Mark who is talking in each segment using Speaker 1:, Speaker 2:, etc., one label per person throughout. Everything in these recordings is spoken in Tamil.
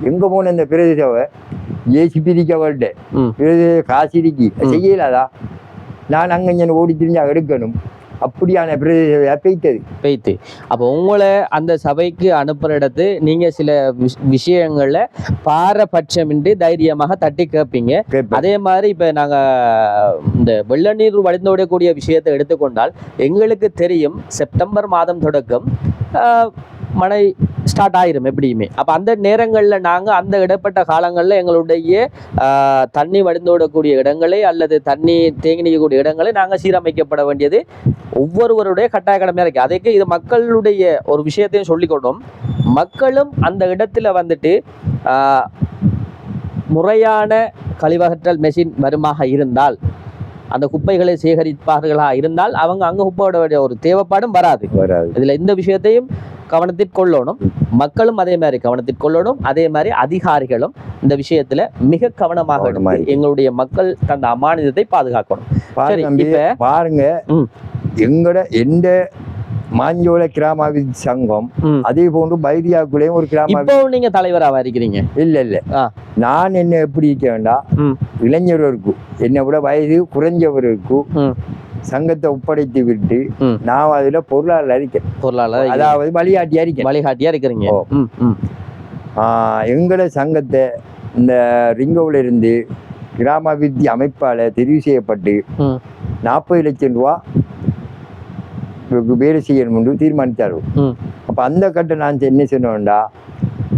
Speaker 1: எங்க போன இந்த பிரதேசவை ஏசி பிரிக்கவல்ட்ட
Speaker 2: ம்.
Speaker 1: பிரதேச காசு இருக்கு. செய்யலாதா? நான் அங்க இங்க ஓடி திரிஞ்சா எடுக்கணும். அப்படியான பெய்த்தது.
Speaker 2: பெய்த்து. அப்போ உங்களை அந்த சபைக்கு அனுப்புற இடத்து நீங்க சில விஷ- விஷயங்கள்ல பாரபட்சமின்றி தைரியமாக தட்டி கேட்பீங்க அதே மாதிரி இப்ப நாங்க இந்த வெள்ள நீர் வழிந்தோடக்கூடிய விஷயத்தை எடுத்துக்கொண்டால் எங்களுக்கு தெரியும் செப்டம்பர் மாதம் தொடக்கம் மழை ஸ்டார்ட் ஆயிரும் எப்படியுமே. அப்ப அந்த நேரங்கள்ல நாங்க அந்த இடைப்பட்ட காலங்கள்ல எங்களுடைய தண்ணி வடிந்தோடக்கூடிய இடங்களை அல்லது தண்ணி தேங்கி நிற்கக்கூடிய இடங்களை நாங்க சீரமைக்கப்பட வேண்டியது ஒவ்வொருவருடைய கட்டாய கடமையா இருக்கு. அதுக்கு இது மக்களுடைய ஒரு விஷயத்தையும் சொல்லிக்கொண்டோம் மக்களும் அந்த இடத்துல வந்துட்டு முறையான கழிவகற்றல் மெஷின் வருமாக இருந்தால் அந்த குப்பைகளை சேகரிப்பார்களா இருந்தால் அவங்க அங்க குப்பை விட வேண்டிய ஒரு தேவைப்பாடும் வராது.
Speaker 1: வராது.
Speaker 2: இதுல இந்த விஷயத்தையும் கவனத்தில் கொள்ளணும் மக்களும் அதே மாதிரி கவனத்தில் கொள்ளணும் அதே மாதிரி அதிகாரிகளும் இந்த விஷயத்துல மிக கவனமாக எங்களுடைய மக்கள் தந்த அமானிதத்தை பாதுகாக்கணும்
Speaker 1: பாருங்க. எங்கட எந்த மாஞ்சோல கிராம அபிவிருத்தி சங்கம். அதே போன்று பைரியாக்குள்ளேயும் ஒரு கிராம
Speaker 2: இப்போ நீங்க தலைவராக இருக்கிறீங்க
Speaker 1: இல்ல இல்ல. நான் என்ன எப்படி இருக்க வேண்டாம். இளைஞர்களுக்கு என்னை விட வயது குறைஞ்சவருக்கு
Speaker 2: ம்.
Speaker 1: சங்கத்தை ஒப்படைத்து விட்டு. நான் அதுல பொருளாளர் அறிக்கேன்
Speaker 2: பொருளாளர்
Speaker 1: அதாவது வழிகாட்டி அறிக்கேன்
Speaker 2: வழிகாட்டியா இருக்கிறீங்க.
Speaker 1: எங்களோட சங்கத்தை இந்த ரிங்கோவில் இருந்து கிராம அபிவிருத்தி அமைப்பால தெரிவு செய்யப்பட்டு. நாற்பது லட்சம் ரூபா வேலை செய்யணும் என்று தீர்மானித்தார்கள். அப்ப அந்த கட்டம் நான் என்ன சொன்னோம்டா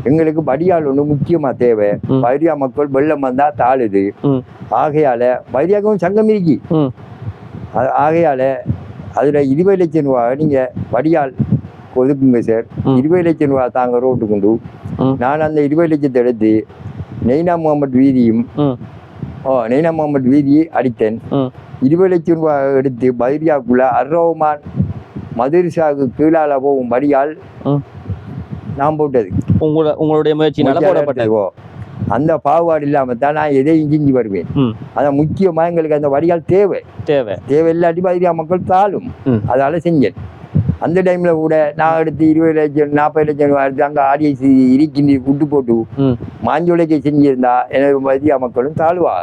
Speaker 1: எங்களுக்கு வடியால் ஒன்று முக்கியமா தேவை.
Speaker 2: ம்.
Speaker 1: பைரியா மக்கள் வெள்ளம் வந்தா தாழுது. ஆகையால பைரியாக்கும் சங்கம் இருக்கு. ஆகையால அதுல இருபது லட்சம் ரூபா நீங்க வடியால் ஒதுக்குங்க சார். இருபது லட்சம் ரூபா தாங்க ரோட்டு கொண்டு. நான் அந்த இருபது லட்சத்தை எடுத்து நெய்னா முகமது வீதியும். ஓ நெய்னா முகமது வீதியை அடித்தேன். இருபது லட்சம் ரூபா எடுத்து பைரியாக்குள்ள அர்ரோமான் மதுரிசாவுக்கு கீழால போகும் வடியால். நான் போட்டது
Speaker 2: உங்களோட உங்களுடைய முயற்சியினால போடப்பட்டது.
Speaker 1: அந்த பாகுபாடு இல்லாம தான் நான் எதையும் செஞ்சு வருவேன். அதான் முக்கியமா எங்களுக்கு அந்த வடிகால் தேவை
Speaker 2: தேவை
Speaker 1: தேவை இல்லாட்டி பைரியா மக்கள் தாழும். அதால செஞ்சேன் அந்த டைம்ல கூட நான் எடுத்து இருபது லட்சம் நாற்பது லட்சம் எடுத்து அங்க ஆடியன்ஸ் இருக்கின்ற விட்டு போட்டு. மாஞ்சோலைக்கு செஞ்சிருந்தா எனக்கு பைரியா மக்களும் தாழ்வா.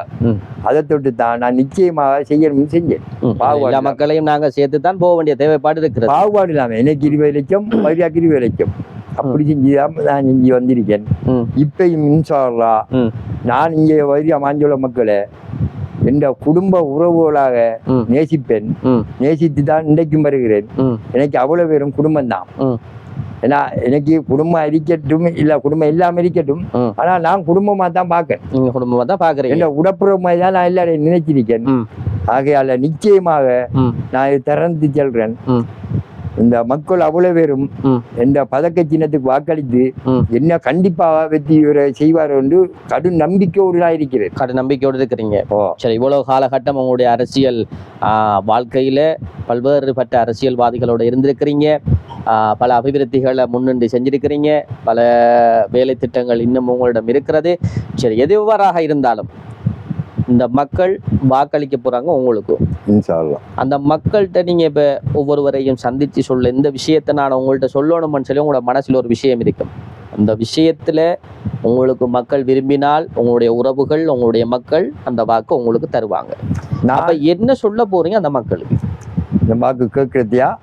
Speaker 1: அதை தொட்டு தான் நான் நிச்சயமாக செய்யணும்னு செஞ்சேன். பாகுபாடு.
Speaker 2: மக்களையும் நாங்க சேர்த்து தான் போக வேண்டிய தேவைப்பாடு இருக்கிறது
Speaker 1: பாகுபாடு இல்லாம எனக்கு இருபது லட்சம் பைரியாக்கு இருபது லட்சம் அப்படி செஞ்சுதான் நான் செஞ்சு வந்திருக்கேன். இப்பயும் இன்ஷால்லா
Speaker 2: ம்.
Speaker 1: நான் இங்கே வைரியா மாஞ்சோல மக்களை என்ற குடும்ப உறவுகளாக. நேசிப்பேன். நேசித்து தான் இன்றைக்கும் வருகிறேன். எனக்கு அவ்வளவு பேரும் குடும்பம் தான். ஏன்னா எனக்கு குடும்பம் இருக்கட்டும் இல்ல குடும்பம் இல்லாம இருக்கட்டும். ஆனா நான் குடும்பமா தான்
Speaker 2: நீங்க குடும்பமா தான் பாக்குறீங்க
Speaker 1: என்ன உடப்புறமாய் தான் நான் எல்லாரையும் நினைச்சிருக்கேன். ஆகையால நிச்சயமாக. நான் திறந்து செல்றேன். இந்த மக்கள் அவ்வளவு பேரும். இந்த பதக்க சின்னத்துக்கு வாக்களித்து. என்ன கண்டிப்பாக வெற்றி செய்வார் என்று கடும் நம்பிக்கையோடு இருக்கிறேன்.
Speaker 2: கடு நம்பிக்கையோடு இருக்கிறீங்க. சரி இவ்வளவு காலகட்டம் உங்களுடைய அரசியல் வாழ்க்கையில பல்வேறுபட்ட அரசியல்வாதிகளோட இருந்திருக்கிறீங்க. பல அபிவிருத்திகளை முன்னின்று செஞ்சிருக்கிறீங்க. பல வேலை திட்டங்கள் இன்னும் உங்களிடம் இருக்கிறது. சரி எதுவாறாக இருந்தாலும் இந்த மக்கள் வாக்களிக்க போறாங்க உங்களுக்கு.
Speaker 1: இன்ஷா அல்லாஹ்.
Speaker 2: அந்த மக்கள்கிட்ட நீங்க இப்ப ஒவ்வொருவரையும் சந்திச்சு சொல்ல இந்த விஷயத்தை நான் உங்கள்கிட்ட சொல்லணும்னு சொல்லி உங்களோட மனசுல ஒரு விஷயம் இருக்கும். அந்த விஷயத்துல உங்களுக்கு மக்கள் விரும்பினால் உங்களுடைய உறவுகள் உங்களுடைய மக்கள் அந்த வாக்கு உங்களுக்கு தருவாங்க. அப்ப
Speaker 1: நான்
Speaker 2: என்ன சொல்ல போறீங்க அந்த மக்களுக்கு?
Speaker 1: இந்த வாக்கு கேட்கறதையா?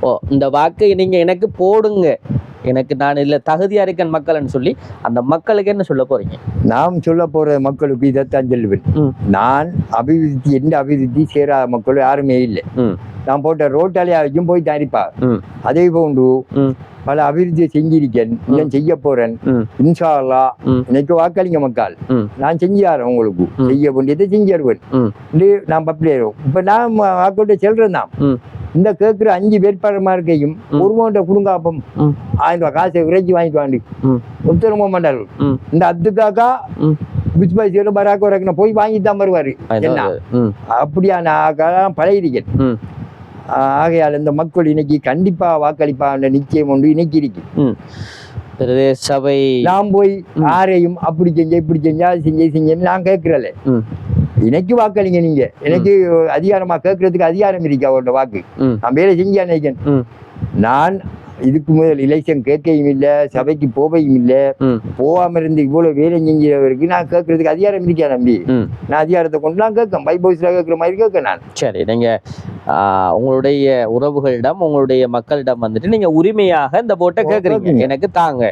Speaker 2: ஓ இந்த வாக்கை நீங்க எனக்கு போடுங்க. எனக்கு நான் இதுல தகுதியா இருக்கேன் மக்கள்னு சொல்லி அந்த மக்களுக்கு என்ன சொல்ல போறீங்க
Speaker 1: நாம் சொல்ல போற மக்களுக்கு இதைத்தான் சொல்லுவேன். நான் அபிவிருத்தி எந்த அபிவிருத்தி சேராத மக்கள் யாருமே இல்லை. நான் போட்ட ரோட்டாலே வரைக்கும் போய் தரிப்பா. அதே போன்று. பல அபிவிருத்தியை செஞ்சிருக்கேன் இன்னும் செய்ய போறேன்
Speaker 2: ம்.
Speaker 1: இன்ஷா அல்லாஹ்
Speaker 2: ம்.
Speaker 1: எனக்கு வாக்களிங்க மக்கள். நான் செஞ்சு தரேன் உங்களுக்கு. செய்ய வேண்டியதை செஞ்சு தருவேன்
Speaker 2: ம்.
Speaker 1: இது நான் பப்ளியரும் இப்ப நான் வாக்கோட்ட செல்றேன் தான். இந்த கேட்கிற அஞ்சு வேட்பாளர் இருக்கையும்
Speaker 2: ம்.
Speaker 1: ஒரு மோண்ட குடுங்காப்பம். ஆயிரம் ரூபாய் காசை இறைச்சி வாங்கிட்டு வாண்டி. உத்தரவு மாட்டார்கள். இந்த அப்துக்காக்கா
Speaker 2: ம்.
Speaker 1: பிஸ்பாசியோட பராக் வரக்கணும் போய் வாங்கிட்டு தான் வருவாரு என்ன அப்படியான பழகிருக்கேன். ஆகையால் இந்த மக்கள் இன்னைக்கு கண்டிப்பா வாக்களிப்பாங்க நிச்சயம் ஒன்று இன்னைக்கு இருக்கு
Speaker 2: பிரதேச சபை
Speaker 1: நான் போய். யாரையும் அப்படி செஞ்ச இப்படி செஞ்சா செஞ்சே செஞ்சேன்னு நான் கேட்கறல
Speaker 2: ம்.
Speaker 1: எனக்கு வாக்களிங்க நீங்க எனக்கு அதிகாரமா கேட்கறதுக்கு அதிகாரம் இருக்கு அவரோட வாக்கு. நான் வேலை செஞ்சா நினைக்கிறேன்
Speaker 2: ம்.
Speaker 1: நான் இதுக்கு முதல் எலெக்ஷன் கேட்கையும் இல்ல சபைக்கு போவையும் இல்ல. போகாம இருந்து இவ்வளவு வேலை செஞ்சவருக்கு நான் கேட்கறதுக்கு அதிகாரம் இருக்கா நம்பி. நான் அதிகாரத்தை கொண்டு நான் கேட்கேன் பை பாய்ஸ்ல கேட்கிற மாதிரி கேட்க நான்
Speaker 2: சரி நீங்க உங்களுடைய உறவுகளிடம் உங்களுடைய மக்களிடம் வந்துட்டு நீங்க உரிமையாக இந்த போட்டை கேக்குறீங்க. எனக்கு தாங்க.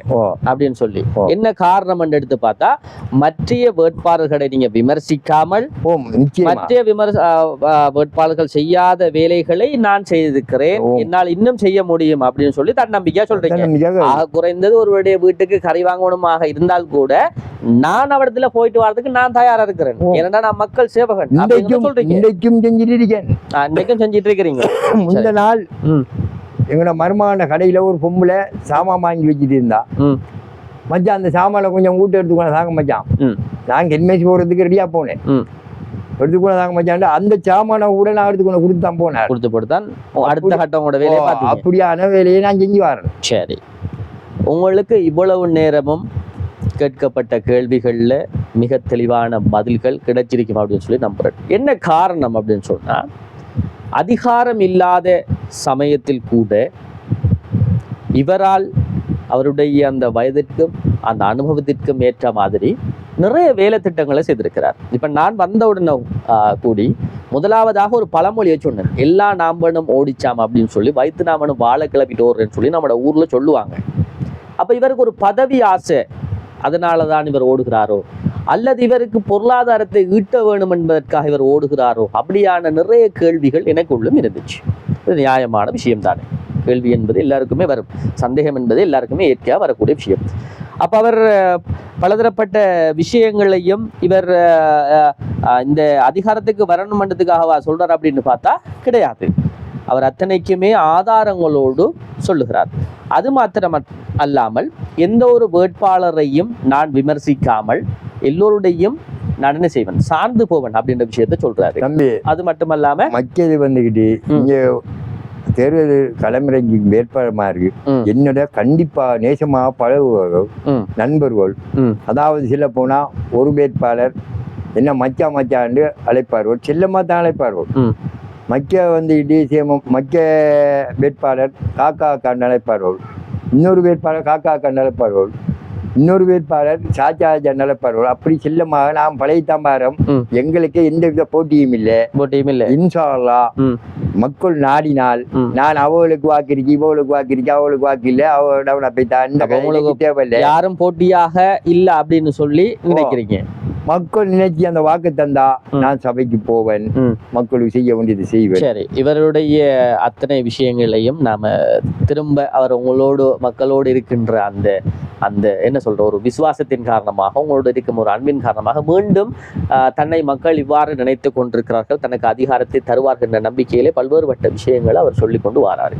Speaker 2: அப்படின்னு சொல்லி. என்ன காரணம் எடுத்து பார்த்தா மற்ற வேட்பாளர்களை நீங்க விமர்சிக்காமல்
Speaker 1: ஓ நிச்சயமா.
Speaker 2: மற்ற விமர்ச வேட்பாளர்கள் செய்யாத வேலைகளை நான் செய்திருக்கிறேன். என்னால் இன்னும் செய்ய முடியும் அப்படின்னு சொல்லி தன்னம்பிக்கையா சொல்றீங்க. ஆக குறைந்தது ஒருவருடைய வீட்டுக்கு கறி வாங்கணுமாக இருந்தால் கூட நான் அவடத்துல போயிட்டு வரதுக்கு நான் தயாரா இருக்கிறேன். ஏன்னா நான் மக்கள் சேவகன். சொல்றீங்க.
Speaker 1: இருக்கேன்.
Speaker 2: ஆஹ், இன்னைக்கும் செஞ்சிட்டு இருக்கிறீங்க
Speaker 1: முந்த நாள். எங்களோட மருமான கடையில ஒரு பொம்பளை சாமான் வாங்கி வச்சுட்டு இருந்தா. மச்சான் அந்த சாமானை கொஞ்சம் ஊட்ட எடுத்துக்கணும் தாங்க மச்சான். நான் கென்மேசி போகிறதுக்கு ரெடியா போனேன். எடுத்துக்கணும் தாங்க மச்சான் அந்த சாமானை கூட நான் எடுத்துக்கணும் கொடுத்து தான் போனேன்.
Speaker 2: கொடுத்து போட்டுதான் அடுத்த கட்டம் உங்களோட வேலையை
Speaker 1: அப்படியான வேலையை நான் செஞ்சு வரேன்.
Speaker 2: சரி. உங்களுக்கு இவ்வளவு நேரமும் கேட்கப்பட்ட கேள்விகள்ல மிக தெளிவான பதில்கள் கிடைச்சிருக்கும் அப்படின்னு சொல்லி நம்புறேன். என்ன காரணம் அப்படின்னு சொன்னா அதிகாரம் இல்லாத சமயத்தில் கூட இவரால் அவருடைய அந்த வயதிற்கும் அந்த அனுபவத்திற்கும் ஏற்ற மாதிரி நிறைய வேலை திட்டங்களை செய்திருக்கிறார். இப்ப நான் வந்தவுடனே கூடி முதலாவதாக ஒரு பழமொழியை சொன்னேன். எல்லா நாம்பனும் ஓடிச்சாம் அப்படின்னு சொல்லி வைத்து நாமனும் வாழை கிளப்பிட்டு சொல்லி நம்மளோட ஊர்ல சொல்லுவாங்க. அப்ப இவருக்கு ஒரு பதவி ஆசை. அதனால தான் இவர் ஓடுகிறாரோ? அல்லது இவருக்கு பொருளாதாரத்தை ஈட்ட வேணும் என்பதற்காக இவர் ஓடுகிறாரோ? அப்படியான நிறைய கேள்விகள் எனக்குள்ளும் இருந்துச்சு. இது நியாயமான விஷயம் தானே கேள்வி என்பது எல்லாருக்குமே வரும். சந்தேகம் என்பது எல்லாருக்குமே இயற்கையாக வரக்கூடிய விஷயம். அப்போ அவர் பலதரப்பட்ட விஷயங்களையும் இவர் இந்த அதிகாரத்துக்கு வரணுமன்றதுக்காகவா சொல்கிறார் அப்படின்னு பார்த்தா கிடையாது. அவர் அத்தனைக்குமே ஆதாரங்களோடு சொல்லுகிறார். அது மாத்திரம் அல்லாமல் எந்த ஒரு வேட்பாளரையும் நான் விமர்சிக்காமல் எல்லோருடையும் என்ன செய்வேன் சார்ந்து போவன் அப்படின்ற விஷயத்த சொல்றாரு
Speaker 1: தம்பி
Speaker 2: அது மட்டுமல்லாம
Speaker 1: மக்கியது வந்துக்கிட்டு
Speaker 2: ம்.
Speaker 1: இங்க தேர்தல் களமிறங்கி வேட்பாளமா இருக்கு. என்னோட கண்டிப்பா நேசமாக பழகுவார்கள். நண்பர்கள். அதாவது சில போனா ஒரு வேட்பாளர் என்ன மச்சா மச்சாண்டு அழைப்பார்கள் செல்லமா தான் அழைப்பார்கள். மக்க வந்துக்கிட்டு சேமம் மக்க வேட்பாளர் காக்கா கண்டு அழைப்பார்கள் இன்னொரு வேட்பாளர் காக்கா கண்டு அழைப்பார்கள் இன்னொரு வேட்பாளர் சாச்சா அழைப்பார்கள் அப்படி செல்லமாக நாம் பழைய தாம்பாரம். எங்களுக்கு எந்த வித போட்டியும் இல்லை
Speaker 2: போட்டியும் இல்ல
Speaker 1: இன்ஷா அல்லாஹ்
Speaker 2: ம்.
Speaker 1: மக்கள் நாடினால். நான் அவளுக்கு வாக்கிருக்கு இவளுக்கு வாக்கிருக்கு அவளுக்கு வாக்கு இல்லை
Speaker 2: உங்களுக்கு
Speaker 1: எனக்கு தேவையில்லை
Speaker 2: யாரும் போட்டியாக இல்ல அப்படின்னு சொல்லி நினைக்கிறீங்க
Speaker 1: மக்கள் நினைச்சு அந்த வாக்கு தந்தா. நான் சபைக்கு போவேன். மக்களுக்கு செய்ய வேண்டியது செய்வேன்
Speaker 2: சரி இவருடைய அத்தனை விஷயங்களையும் நாம திரும்ப அவர் உங்களோடு மக்களோடு இருக்கின்ற அந்த அந்த என்ன சொல்ற ஒரு விசுவாசத்தின் காரணமாக உங்களோடு இருக்கும் ஒரு அன்பின் காரணமாக மீண்டும் தன்னை மக்கள் இவ்வாறு நினைத்து கொண்டிருக்கிறார்கள். தனக்கு அதிகாரத்தை தருவார்கள் என்ற நம்பிக்கையிலே பல்வேறுபட்ட விஷயங்களை அவர் சொல்லிக்கொண்டு வராரு.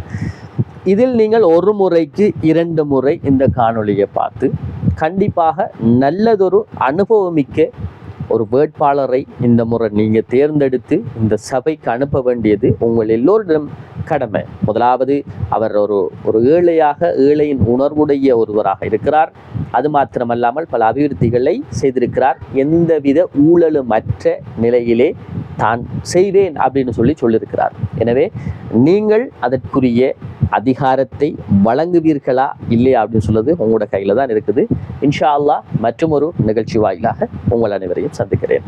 Speaker 2: இதில் நீங்கள் ஒரு முறைக்கு இரண்டு முறை இந்த காணொளியை பார்த்து கண்டிப்பாக நல்லதொரு அனுபவமிக்க ஒரு வேட்பாளரை இந்த முறை நீங்கள் தேர்ந்தெடுத்து இந்த சபைக்கு அனுப்ப வேண்டியது உங்கள் எல்லோரிடம் கடமை. முதலாவது அவர் ஒரு ஒரு ஏழையாக ஏழையின் உணர்வுடைய ஒருவராக இருக்கிறார். அது மாத்திரமல்லாமல் பல அபிவிருத்திகளை செய்திருக்கிறார். எந்தவித ஊழலுமற்ற நிலையிலே தான் செய்வேன் அப்படின்னு சொல்லி சொல்லியிருக்கிறார். எனவே நீங்கள் அதற்குரிய அதிகாரத்தை வழங்குவீர்களா இல்லையா அப்படின்னு சொல்லுறது உங்களோட கையில் தான் இருக்குது. இன்ஷா அல்லாஹ் மற்றும் ஒரு நிகழ்ச்சி வாயிலாக உங்கள் அனைவரையும் சந்திக்கிறேன்.